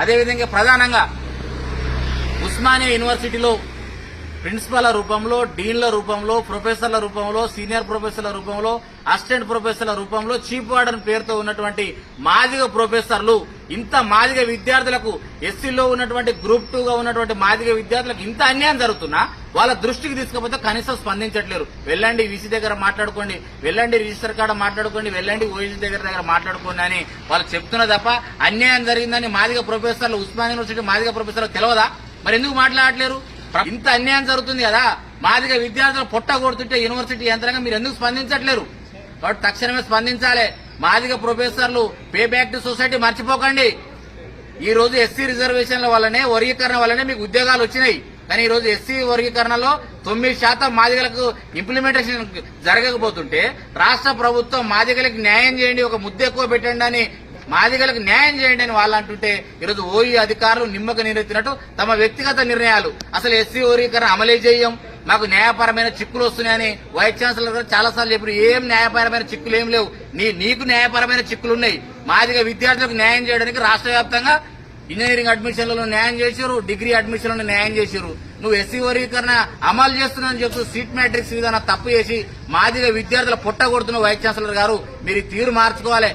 అదేవిధంగా ప్రధానంగా ఉస్మానియా యూనివర్సిటీలో ప్రిన్సిపాల్ రూపంలో డీన్ల రూపంలో ప్రొఫెసర్ల రూపంలో సీనియర్ ప్రొఫెసర్ల రూపంలో అసిస్టెంట్ ప్రొఫెసర్ల రూపంలో చీఫ్ వార్డెన్ పేరుతో ఉన్నటువంటి మాదిగ ప్రొఫెసర్లు ఇంత మాదిగ విద్యార్థులకు ఎస్సీలో ఉన్నటువంటి గ్రూప్ టూ గా ఉన్నటువంటి మాదిగ విద్యార్థులకు ఇంత అన్యాయం జరుగుతున్నా వాళ్ళ దృష్టికి తీసుకపోతే కనీసం స్పందించట్లేరు. వెళ్ళండి వీసీ దగ్గర మాట్లాడుకోండి వెళ్ళండి రిజిస్టర్ కాడ మాట్లాడుకోండి వెళ్ళండి ఓఎస్డీ దగ్గర దగ్గర మాట్లాడుకోండి అని వాళ్ళు చెప్తున్నా తప్ప అన్యాయం జరిగిందని మాదిగ ప్రొఫెసర్లు ఉస్మాన్ యూనివర్సిటీ మాదిగ ప్రొఫెసర్లు తెలియదా మరి ఎందుకు మాట్లాడట్లేరు? ఇంత అన్యాయం జరుగుతుంది కదా? మాదిగ విద్యార్థులు పొట్ట కొడుతుంటే యూనివర్సిటీ యంత్రంగా మీరు ఎందుకు స్పందించట్లేరు? కాబట్టి తక్షణమే స్పందించాలి. మాదిగ ప్రొఫెసర్లు పే బ్యాక్ టు సొసైటీ మర్చిపోకండి. ఈ రోజు ఎస్సీ రిజర్వేషన్ల వల్లనే వర్గీకరణ వల్లనే మీకు ఉద్యోగాలు వచ్చినాయి. కానీ ఈ రోజు ఎస్సీ వర్గీకరణలో తొమ్మిది శాతం మాదిగలకు ఇంప్లిమెంటేషన్ జరగకపోతుంటే రాష్ట్ర ప్రభుత్వం మాదిగలకు న్యాయం చేయండి ఒక ముద్ద ఎక్కువ పెట్టండి అని మాదిగలకు న్యాయం చేయండి అని వాళ్ళు అంటుంటే ఈరోజు ఓయూ అధికారులు నిమ్మక నీరెత్తినట్టు తమ వ్యక్తిగత నిర్ణయాలు. అసలు ఎస్సీ వర్గీకరణ అమలే చేయం? మాకు న్యాయపరమైన చిక్కులు వస్తున్నాయని వైస్ ఛాన్సలర్ గారు చాలా సార్లు చెప్పారు. ఏం న్యాయపరమైన చిక్కులు ఏం లేవు. నీ నీకు న్యాయపరమైన చిక్కులు ఉన్నాయి. మాదిగా విద్యార్థులకు న్యాయం చేయడానికి రాష్ట్ర వ్యాప్తంగా ఇంజనీరింగ్ అడ్మిషన్లలో న్యాయం చేశారు డిగ్రీ అడ్మిషన్లను న్యాయం చేశారు. నువ్వు ఎస్సీ వర్గీకరణ అమలు చేస్తున్నావు చెప్తూ సీట్ మ్యాట్రిక్స్ విధానం తప్పు చేసి మాదిగా విద్యార్థుల పుట్ట కొడుతున్న వైస్ ఛాన్సలర్ గారు మీరు తీరు మార్చుకోవాలి.